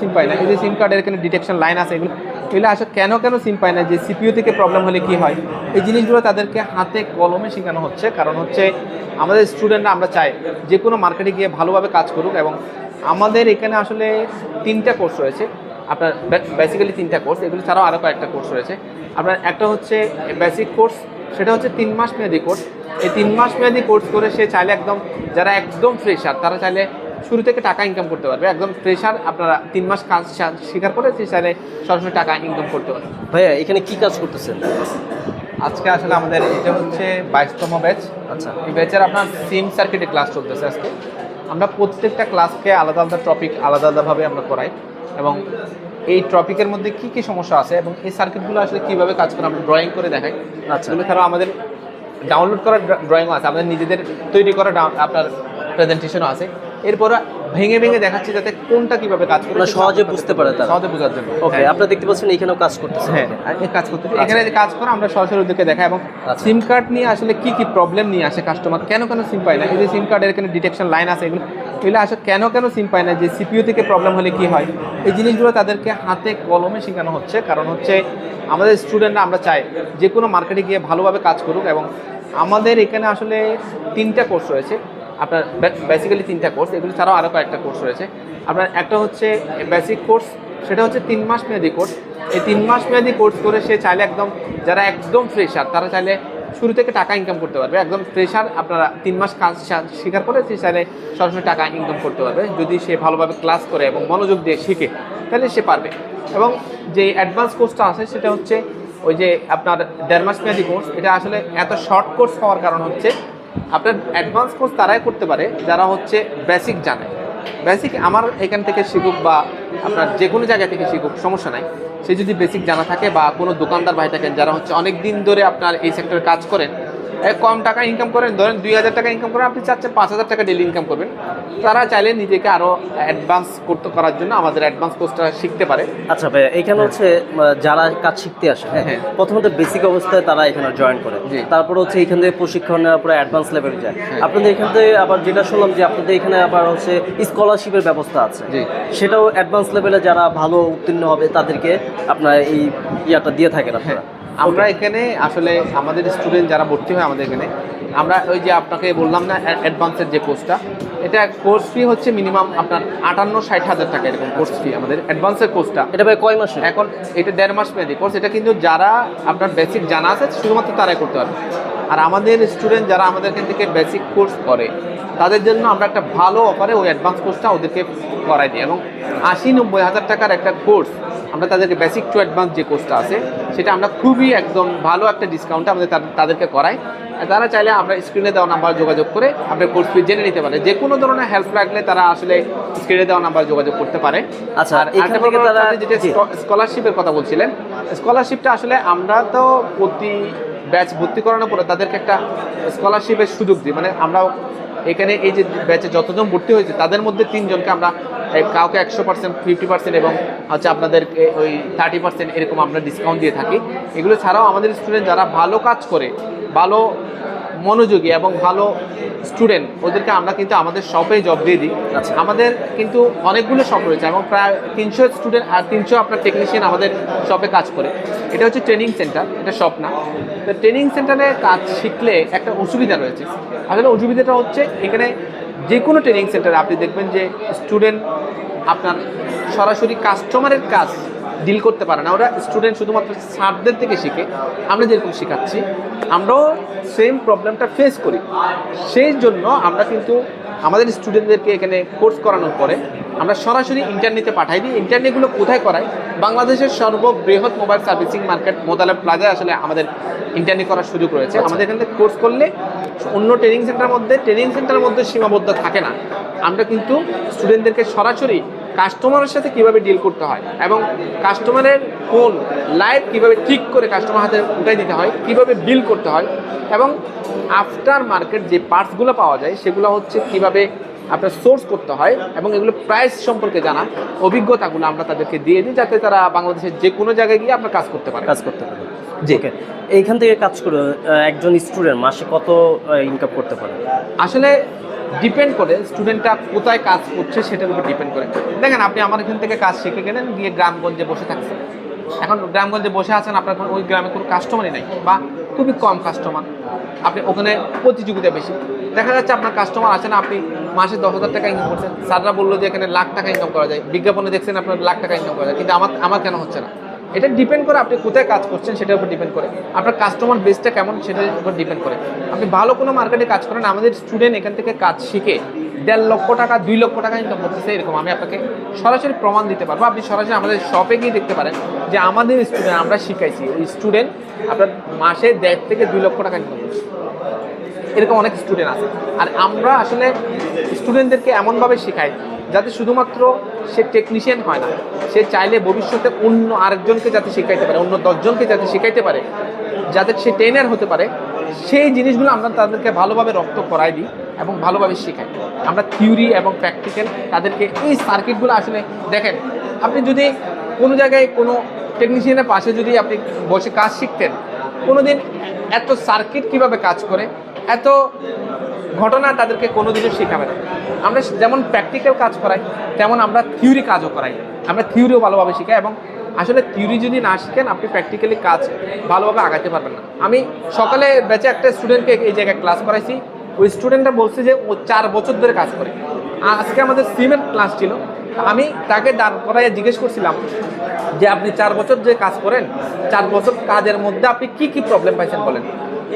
সিম পায় না। এই যে সিম কার্ডের এখানে ডিটেকশন লাইন আছে, এগুলো এগুলো আসলে কেন কেন সিম পায় না? যে সিপিইউ থেকে প্রবলেম হলে কি হয়? এই জিনিসগুলো তাদেরকে হাতে কলমে শেখানো হচ্ছে। কারণ হচ্ছে আমাদের স্টুডেন্টরা আমরা চাই যে কোনো মার্কেটে গিয়ে ভালোভাবে কাজ করুক এবং আমাদের এখানে আসলে তিনটা কোর্স রয়েছে। আপনার বেসিক্যালি তিনটা কোর্স এগুলো ছাড়াও আরও কয়েকটা কোর্স রয়েছে। আপনার একটা হচ্ছে বেসিক কোর্স সেটা হচ্ছে তিন মাস মেয়াদি কোর্স এই তিন মাস মেয়াদি কোর্স করে সে চাইলে একদম যারা একদম ফ্রেশার তারা চাইলে শুরু থেকে টাকা ইনকাম করতে পারবে। একদম ফ্রেশার আপনারা তিন মাস কাজ শা- স্বীকার করে সে চাইলে সরাসরি টাকা ইনকাম করতে পারবে। ভাইয়া এখানে কি কাজ করতেছেন? আজকে আসলে আমাদের এটা হচ্ছে বাইশতম ব্যাচ আচ্ছা। এই ব্যাচের আপনার সিম সার্কিটে ক্লাস চলতেছে আজকে। আমরা প্রত্যেকটা ক্লাসকে আলাদা আলাদা টপিক আলাদা আলাদাভাবে আমরা করাই। এবং এই টপিকের মধ্যে কি কি সমস্যা আছে এবং এই সার্কিটগুলো আসলে কীভাবে কাজ করে আমরা ড্রয়িং করে দেখাই। আচ্ছা। এগুলো ছাড়াও আমাদের ডাউনলোড করা ড্রয়িংও আছে। আমাদের নিজেদের তৈরি করা আপনার প্রেজেন্টেশনও আছে। এরপরে ভেঙে ভেঙে দেখাচ্ছি যাতে কোনটা কীভাবে কাজ করে সহজে বুঝতে পারে তারা। সহজে বোঝার জন্য। ওকে হ্যাঁ। আপনারা দেখতে পাচ্ছেন এখানেও কাজ করতেছেন হ্যাঁ কাজ করতে এখানে যে কাজ করে আমরা সরাসরি ওদেরকে দেখাই এবং আচ্ছা। সিম কার্ড নিয়ে আসলে কি কি প্রবলেম নিয়ে আসে কাস্টমার কেন কেন সিম পায় না? এই যে সিম কার্ডের এখানে ডিটেকশন লাইন আছে এগুলো এগুলো আসলে কেন কেন সিম পায় না? যে সিপিইউ থেকে প্রবলেম হলে কি হয়? এই জিনিসগুলো তাদেরকে হাতে কলমে শেখানো হচ্ছে। কারণ হচ্ছে আমাদের স্টুডেন্টরা আমরা চাই যে কোনো মার্কেটে গিয়ে ভালোভাবে কাজ করুক এবং আমাদের এখানে আসলে তিনটা কোর্স রয়েছে। আপনার বেসিক্যালি তিনটা কোর্স এগুলো ছাড়াও আরও কয়েকটা কোর্স রয়েছে। আপনার একটা হচ্ছে বেসিক কোর্স সেটা হচ্ছে তিন মাস মেয়াদি কোর্স এই তিন মাস মেয়াদি কোর্স করে সে চাইলে একদম, যারা একদম ফ্রেশার তারা চাইলে শুরু থেকে টাকা ইনকাম করতে পারবে। একদম ফ্রেশার আপনারা তিন মাস কাজ শেখার পরে সে চাইলে সরাসরি টাকা ইনকাম করতে পারবে। যদি সে ভালোভাবে ক্লাস করে এবং মনোযোগ দিয়ে শিখে, তাহলে সে পারবে। এবং যে অ্যাডভান্স কোর্সটা আছে, সেটা হচ্ছে ওই যে আপনার দেড় মাস মেয়াদি কোর্স এটা আসলে এত শর্ট কোর্স হওয়ার কারণ হচ্ছে আপনার অ্যাডভান্স কোর্স তারাই করতে পারে, যারা হচ্ছে বেসিক জানে। বেসিক আমার এখান থেকে শিখুক বা আপনার যে কোনো জায়গা থেকে শিখুক, সমস্যা নাই। সে যদি বেসিক জানা থাকে বা কোনো দোকানদার ভাই থাকেন যারা হচ্ছে অনেক দিন ধরে আপনার এই সেক্টরে কাজ করেন কম টাকা ইনকাম করেন ধরেন দুই হাজার টাকা ইনকাম করেন আপনি চাচ্ছেন পাঁচ হাজার টাকা ডেলি ইনকাম করবেন তারা চাইলে নিজেকে আরও অ্যাডভান্স করতে করার জন্য আমাদের অ্যাডভান্স কোর্সটা শিখতে পারে আচ্ছা ভাইয়া এখানে হচ্ছে যারা কাজ শিখতে আসে হ্যাঁ হ্যাঁ। প্রথমত বেসিক অবস্থায় তারা এখানে জয়েন করে। তারপরে হচ্ছে এখান থেকে প্রশিক্ষণ নেওয়ার পরে অ্যাডভান্স লেভেলে যায় হ্যাঁ। আপনাদের এখান থেকে আবার যেটা শুনলাম যে আপনাদের এখানে আবার হচ্ছে স্কলারশিপের ব্যবস্থা আছে। সেটাও অ্যাডভান্স লেভেলে যারা ভালো উত্তীর্ণ হবে তাদেরকে আপনার এই ইয়াটা দিয়ে থাকেন আপনারা আমরা এখানে আসলে আমাদের স্টুডেন্ট যারা ভর্তি হয় আমাদের এখানে আমরা ওই যে আপনাকে বললাম না অ্যাডভান্সের যে কোর্সটা এটা কোর্স ফি হচ্ছে মিনিমাম আপনার আটান্ন ষাট হাজার টাকা এরকম কোর্স ফি আমাদের অ্যাডভান্সের কোর্সটা এটা ভাই কয় মাসে এখন এটা দেড় মাস মেয়াদি কোর্স এটা কিন্তু যারা আপনার বেসিক জানা আছে শুধুমাত্র তারাই করতে পারবে। আর আমাদের স্টুডেন্ট যারা আমাদের এখান থেকে বেসিক কোর্স করে তাদের জন্য আমরা একটা ভালো অফারে ওই অ্যাডভান্স কোর্সটা ওদেরকে করাই দিই। এবং আশি নব্বই হাজার টাকার একটা কোর্স আমরা তাদেরকে বেসিক টু অ্যাডভান্স যে কোর্সটা আছে সেটা আমরা খুবই একদম ভালো একটা ডিসকাউন্টে আমাদের তাদেরকে করাই। আর তারা চাইলে আমরা স্ক্রিনে দেওয়া নাম্বার যোগাযোগ করে আপনার কোর্স ফি জেনে নিতে পারে। যে কোনো ধরনের হেল্প লাগলে তারা আসলে স্ক্রিনে দেওয়া নাম্বার যোগাযোগ করতে পারে। আচ্ছা, আর যেটা স্কলারশিপের কথা বলছিলেন স্কলারশিপটা আসলে আমরা তো প্রতি ব্যাচ ভর্তি করানোর পরে তাদেরকে একটা স্কলারশিপের সুযোগ দিই। মানে আমরা এখানে এই যে ব্যাচে যতজন ভর্তি হয়েছে, তাদের মধ্যে তিনজনকে আমরা কাউকে একশো পার্সেন্ট ফিফটি পার্সেন্ট এবং হচ্ছে আপনাদের ওই থার্টি পার্সেন্ট এরকম আমরা ডিসকাউন্ট দিয়ে থাকি। এগুলো ছাড়াও আমাদের স্টুডেন্ট যারা ভালো কাজ করে, ভালো মনোযোগী এবং ভালো স্টুডেন্ট ওদেরকে আমরা কিন্তু আমাদের শপে জব দিয়ে দিই। আচ্ছা। আমাদের কিন্তু অনেকগুলো শপ রয়েছে এবং প্রায় তিনশো স্টুডেন্ট আর তিনশো আপনার টেকনিশিয়ান আমাদের শপে কাজ করে। এটা হচ্ছে ট্রেনিং সেন্টার এটা শপ না। তো ট্রেনিং সেন্টারে কাজ শিখলে একটা অসুবিধা রয়েছে। আসলে অসুবিধাটা হচ্ছে এখানে যে কোনো ট্রেনিং সেন্টারে আপনি দেখবেন যে স্টুডেন্ট আপনার সরাসরি কাস্টমারের কাজ ডিল করতে পারে না। ওরা স্টুডেন্ট শুধুমাত্র স্যারদের থেকে শিখে। আমরা যেরকম শেখাচ্ছি আমরাও সেম প্রবলেমটা ফেস করি। সেই জন্য আমরা কিন্তু আমাদের স্টুডেন্টদেরকে এখানে কোর্স করানোর পরে আমরা সরাসরি ইন্টারনেটে পাঠাই দিই। ইন্টারনেটগুলো কোথায় করাই বাংলাদেশের সর্ববৃহৎ মোবাইল সার্ভিসিং মার্কেট মোতালেব প্লাজায় আসলে আমাদের ইন্টারনেট করার সুযোগ রয়েছে। আমাদের এখান থেকে কোর্স করলে অন্য ট্রেনিং সেন্টারের মধ্যে ট্রেনিং সেন্টারের মধ্যে সীমাবদ্ধ থাকে না। আমরা কিন্তু স্টুডেন্টদেরকে সরাসরি কাস্টমারের সাথে কীভাবে ডিল করতে হয় এবং কাস্টমারের ফোন লাইভ কীভাবে ঠিক করে কাস্টমার হাতে উঠাই দিতে হয় কীভাবে বিল করতে হয় এবং আফটার মার্কেট যে পার্টসগুলো পাওয়া যায় সেগুলো হচ্ছে কীভাবে আপনার সোর্স করতে হয় এবং এগুলো প্রাইস সম্পর্কে জানা অভিজ্ঞতাগুলো আমরা তাদেরকে দিয়ে দিই যাতে তারা বাংলাদেশের যে কোনো জায়গায় গিয়ে আপনার কাজ করতে পারে। কাজ করতে পারে। জি। এইখান থেকে কাজ করে একজন স্টুডেন্ট মাসে কত ইনকাম করতে পারে? আসলে ডিপেন্ড করে স্টুডেন্টটা কোথায় কাজ করছে সেটার উপর ডিপেন্ড করে। দেখেন, আপনি আমার এখান থেকে কাজ শিখে গেলেন, গিয়ে গ্রামগঞ্জে বসে থাকছেন। এখন গ্রামগঞ্জে বসে আছেন, আপনার ওই গ্রামে কোনো কাস্টমারই নাই বা খুবই কম কাস্টমার আপনি ওখানে প্রতিযোগিতা বেশি। দেখা যাচ্ছে আপনার কাস্টমার আছে না, আপনি মাসে দশ হাজার টাকা ইনকাম করছেন। স্যাররা বলল যে এখানে লাখ টাকা ইনকাম করা যায়। বিজ্ঞাপনে দেখছেন আপনার লাখ টাকা ইনকাম করা যায়। কিন্তু আমার আমার কেন হচ্ছে না? এটা ডিপেন্ড করে আপনি কোথায় কাজ করছেন, সেটার উপর ডিপেন্ড করে। আপনার কাস্টমার বেসটা কেমন, সেটার উপর ডিপেন্ড করে। আপনি ভালো কোনো মার্কেটে কাজ করেন, আমাদের স্টুডেন্ট এখান থেকে কাজ শিখে দেড় লক্ষ টাকা, দুই লক্ষ টাকা ইনকাম করতেছে, এরকম আমি আপনাকে সরাসরি প্রমাণ দিতে পারব। আপনি সরাসরি আমাদের শপে গিয়ে দেখতে পারেন যে আমাদের স্টুডেন্ট আমরা শিখাইছি। ওই স্টুডেন্ট আপনার মাসে দেড় থেকে দুই লক্ষ টাকা ইনকাম করছে। এরকম অনেক স্টুডেন্ট আছে। আর আমরা আসলে স্টুডেন্টদেরকে এমনভাবে শেখাই যাতে শুধুমাত্র সে টেকনিশিয়ান হয় না, সে চাইলে ভবিষ্যতে অন্য আরেকজনকে যাতে শেখাইতে পারে, অন্য দশজনকে যাতে শেখাইতে পারে, যাতে সে ট্রেনার হতে পারে, সেই জিনিসগুলো আমরা তাদেরকে ভালোভাবে রক্ত করাই দিই এবং ভালোভাবে শেখাই। আমরা থিওরি এবং প্র্যাকটিক্যাল তাদেরকে এই সার্কিটগুলো আসলে দেখেন, আপনি যদি কোনো জায়গায় কোনো টেকনিশিয়ানের পাশে যদি আপনি বসে কাজ শিখতেন কোনো দিন এত সার্কিট কীভাবে কাজ করে এত ঘটনা তাদেরকে কোনোদিনও শেখাবে না। আমরা যেমন প্র্যাকটিক্যাল কাজ করাই, তেমন আমরা থিওরি কাজও করাই। আমরা থিওরিও ভালোভাবে শেখাই এবং আসলে থিওরি যদি না শিখেন, আপনি প্র্যাকটিক্যালি কাজ ভালোভাবে আগাতে পারবেন না। আমি সকালে বেঁচে একটা স্টুডেন্টকে এই জায়গায় ক্লাস করাইছি। ওই স্টুডেন্টরা বলছে যে ও চার বছর ধরে কাজ করে। আজকে আমাদের সিমের ক্লাস ছিল। আমি তাকে দাঁড় করাইয়া জিজ্ঞেস করছিলাম যে, আপনি চার বছর যে কাজ করেন, চার বছর কাজের মধ্যে আপনি কি কি প্রবলেম পাইছেন বলেন?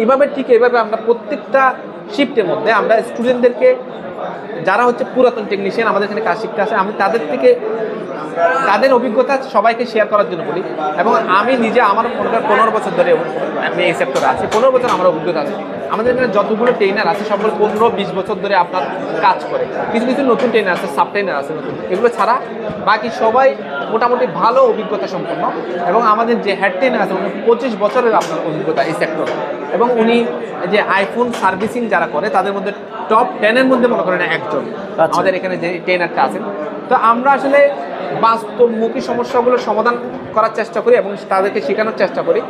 এইভাবে ঠিক এইভাবে আমরা প্রত্যেকটা শিফটের মধ্যে আমরা স্টুডেন্টদেরকে যারা হচ্ছে পুরাতন টেকনিশিয়ান আমাদের এখানে কাজ শিখতে আসে, আমি তাদের থেকে, তাদের অভিজ্ঞতা সবাইকে শেয়ার করার জন্য বলি। এবং আমি নিজে আমার মনে পনেরো বছর ধরে আমি এই সেক্টরে আছি। পনেরো বছর আমার অভিজ্ঞতা আছে। আমাদের এখানে যতগুলো ট্রেনার আছে, সবগুলো পনেরো বিশ বছর ধরে আপনার কাজ করে। কিছু কিছু নতুন ট্রেনার আছে সাব ট্রেনার আছে নতুন। এগুলো ছাড়া বাকি সবাই মোটামুটি ভালো অভিজ্ঞতা সম্পন্ন। এবং আমাদের যে হেড ট্রেনার আছে পঁচিশ বছরের আপনার অভিজ্ঞতা এই সেক্টরে এবং উনি যে আইফোন সার্ভিসিং যারা করে তাদের মধ্যে টপ টেনের মধ্যে মনে করেন একজন। আচ্ছা। আমাদের এখানে যে ট্রেনারটা আছেন। তো আমরা আসলে বাস্তবমুখী সমস্যাগুলো সমাধান করার চেষ্টা করি এবং তাদেরকে শেখানোর চেষ্টা করি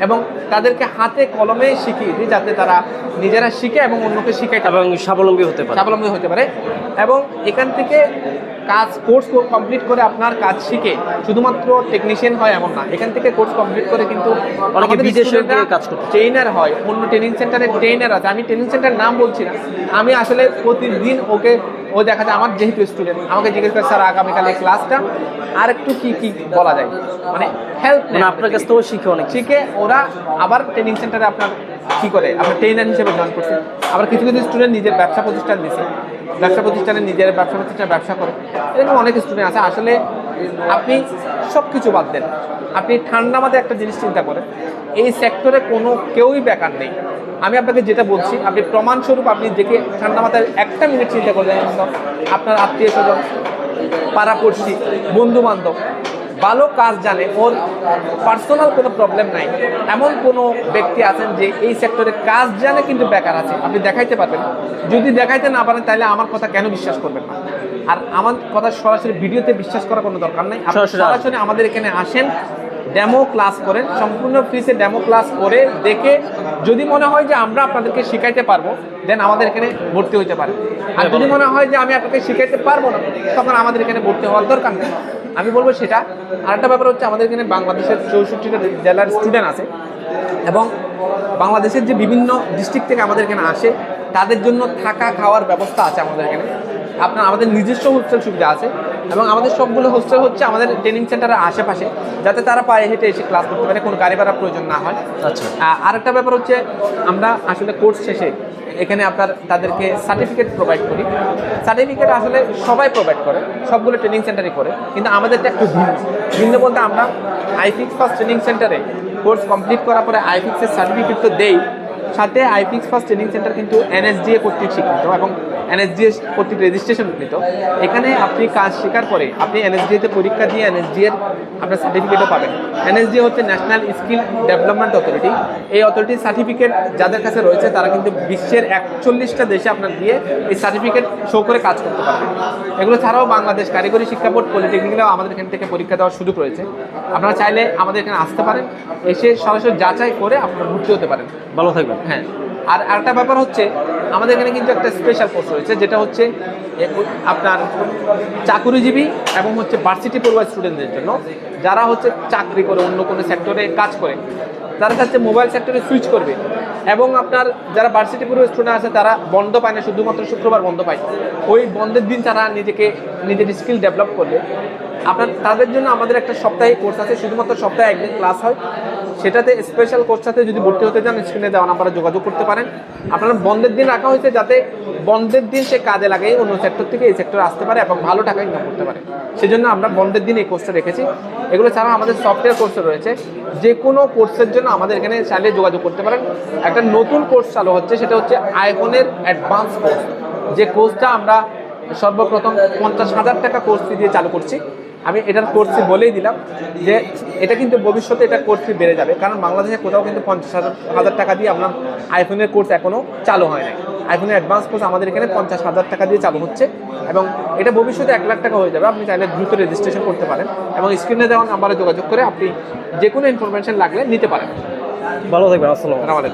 এবং তাদেরকে হাতে কলমে শিখিয়ে দিই যাতে তারা নিজেরা শিখে এবং অন্যকে পারে। এবং স্বাবলম্বী হতে পারে। স্বাবলম্বী হতে পারে। এবং এখান থেকে কাজ কোর্স কমপ্লিট করে আপনার কাজ শিখে। শুধুমাত্র টেকনিশিয়ান হয় এমন না এখান থেকে কোর্স কমপ্লিট করে কিন্তু কাজ ট্রেনার হয় অন্য ট্রেনিং সেন্টারে ট্রেনার আছে। আমি ট্রেনিং সেন্টারের নাম বলছি না। আমি আসলে প্রতিদিন ওকে ও দেখা যায় আমার যেহেতু স্টুডেন্ট আমাকে জিজ্ঞেস করে স্যার আগামীকাল এই ক্লাসটা আর একটু কি কি বলা যায়? মানে হেল্প মানে আপনার কাছ থেকেও শিখে অনেক শিখে ওরা আবার ট্রেনিং সেন্টারে আপনার কি করে? আপনার ট্রেনার হিসেবে জয়েন করছে। আবার কিছু কিছু স্টুডেন্ট নিজের ব্যবসা প্রতিষ্ঠান দিছে। ব্যবসা প্রতিষ্ঠানে নিজের ব্যবসা প্রতিষ্ঠানে ব্যবসা করে। এরকম অনেক স্টুডেন্ট আছে। আসলে আপনি সব কিছু বাদ দেন। আপনি ঠান্ডা মাথায় একটা জিনিস চিন্তা করেন। এই সেক্টরে কোনো কেউই বেকার নেই। আমি আপনাকে যেটা বলছি, আপনি প্রমাণস্বরূপ আপনি দেখে ঠান্ডা মাথায় একটা মিনিট চিন্তা করলেন, আপনার আত্মীয় স্বজন পাড়াপড়শি বন্ধু বান্ধব ভালো কাজ জানে ওর পার্সোনাল কোনো প্রবলেম নাই। এমন কোনো ব্যক্তি আছেন যে এই সেক্টরে কাজ জানে কিন্তু বেকার আছে। আপনি দেখাইতে পারবেন। যদি দেখাইতে না পারেন তাহলে আমার কথা কেন বিশ্বাস করবেন না? আর আমার কথা সরাসরি ভিডিওতে বিশ্বাস করার কোনো দরকার নাই। সরাসরি আমাদের এখানে আসেন ডেমো ক্লাস করেন সম্পূর্ণ ফ্রিতে ডেমো ক্লাস করে দেখে যদি মনে হয় যে আমরা আপনাদেরকে শিখাইতে পারব দেন আমাদের এখানে ভর্তি হইতে পারে আর যদি মনে হয় যে আমি আপনাকে শিখাইতে পারব না তখন আমাদের এখানে ভর্তি হওয়ার দরকার নেই। আমি বলব সেটা। আরেকটা ব্যাপার হচ্ছে আমাদের এখানে বাংলাদেশের চৌষট্টিটা জেলার স্টুডেন্ট আছে এবং বাংলাদেশের যে বিভিন্ন ডিস্ট্রিক্ট থেকে আমাদের এখানে আসে, তাদের জন্য থাকা, খাওয়ার ব্যবস্থা আছে আমাদের এখানে। আপনার, আমাদের নিজস্ব হোস্টেল সুবিধা আছে। এবং আমাদের সবগুলো হোস্টেল হচ্ছে আমাদের ট্রেনিং সেন্টারের আশেপাশে যাতে তারা পায়ে হেঁটে এসে ক্লাস করতে পারে কোনো গাড়ি ভাড়ার প্রয়োজন না হয়। আচ্ছা। আরেকটা ব্যাপার হচ্ছে আমরা আসলে কোর্স শেষে এখানে আপনার তাদেরকে সার্টিফিকেট প্রোভাইড করি। সার্টিফিকেট আসলে সবাই প্রোভাইড করে সবগুলো ট্রেনিং সেন্টারই করে কিন্তু আমাদেরটা একটু ভিন্ন। ভিন্ন বলতে আমরা আইফিক্স ফার্স্ট ট্রেনিং সেন্টারে কোর্স কমপ্লিট করার পরে আইফিক্সের সার্টিফিকেট তো দেই সাথে আইফিক্স ফার্স্ট ট্রেনিং সেন্টার কিন্তু এনএসডিএ কর্তৃক স্বীকৃত এবং এনএসডিএ কর্তৃক রেজিস্ট্রেশন কৃত এখানে আপনি কাজ শেখার পরে আপনি এনএসডিএতে পরীক্ষা দিয়ে এনএসডিএর আপনার সার্টিফিকেটও পাবেন। এনএসডি হচ্ছে ন্যাশনাল স্কিল ডেভেলপমেন্ট অথরিটি এই অথরিটির সার্টিফিকেট যাদের কাছে রয়েছে তারা কিন্তু বিশ্বের একচল্লিশটা দেশে আপনার দিয়ে এই সার্টিফিকেট শো করে কাজ করতে পারবেন এগুলো ছাড়াও বাংলাদেশ কারিগরি শিক্ষা বোর্ড পলিটেকনিক্যালেও আমাদের এখান থেকে পরীক্ষা দেওয়ার সুযোগ রয়েছে। আপনারা চাইলে আমাদের এখানে আসতে পারেন। এসে সরাসরি যাচাই করে আপনারা ভর্তি হতে পারেন। ভালো থাকবেন। হ্যাঁ। আর আরেকটা ব্যাপার হচ্ছে আমাদের এখানে কিন্তু একটা স্পেশাল কোর্স রয়েছে, যেটা হচ্ছে আপনার চাকুরিজীবী এবং হচ্ছে ভার্সিটি পড়ুয়া স্টুডেন্টদের জন্য, যারা হচ্ছে চাকরি করে অন্য কোনো সেক্টরে কাজ করে, তারা হচ্ছে মোবাইল সেক্টরে সুইচ করবে। এবং আপনার যারা ভার্সিটি পড়ুয়া স্টুডেন্ট আছে, তারা বন্ধ পায় না, শুধুমাত্র শুক্রবার বন্ধ পায়। ওই বন্ধের দিন তারা নিজেকে, নিজের স্কিল ডেভেলপ করবে। আপনার, তাদের জন্য আমাদের একটা সপ্তাহে কোর্স আছে, শুধুমাত্র সপ্তাহে একদিন ক্লাস হয়। সেটাতে স্পেশাল কোর্সটাতে যদি ভর্তি হতে চান স্ক্রিনে দেওয়া নাম্বারে যোগাযোগ করতে পারেন। আপনারা বন্ধের দিন রাখা হয়েছে যাতে বন্ধের দিন সে কাজে লাগে, অন্য সেক্টর থেকে এই সেক্টরে আসতে পারে এবং ভালো টাকা ইনকাম করতে পারে। সেজন্য আমরা বন্ধের দিন এই কোর্সটা রেখেছি। এগুলো ছাড়াও আমাদের সফটওয়্যার কোর্সও রয়েছে। যে কোনো কোর্সের জন্য আমাদের এখানে চাইলে যোগাযোগ করতে পারেন। একটা নতুন কোর্স চালু হচ্ছে, সেটা হচ্ছে আইফোনের অ্যাডভান্স কোর্স যে কোর্সটা আমরা সর্বপ্রথম পঞ্চাশ হাজার টাকা কোর্স দিয়ে চালু করছি। আমি এটার কোর্স বলেই দিলাম যে এটা কিন্তু ভবিষ্যতে এটা কোর্স বেড়ে যাবে। কারণ বাংলাদেশে কোথাও কিন্তু পঞ্চাশ হাজার হাজার টাকা দিয়ে আপনার আইফোনের কোর্স এখনও চালু হয় নাই। আইফোনের অ্যাডভান্স কোর্স আমাদের এখানে পঞ্চাশ হাজার টাকা দিয়ে চালু হচ্ছে এবং এটা ভবিষ্যতে এক লাখ টাকা হয়ে যাবে। আপনি চাইলে দ্রুত রেজিস্ট্রেশন করতে পারেন এবং স্ক্রিনে দেওয়া নাম্বারে যোগাযোগ করে আপনি যে কোনো ইনফরমেশন লাগলে নিতে পারেন। ভালো থাকবেন আসসালাম আমাদের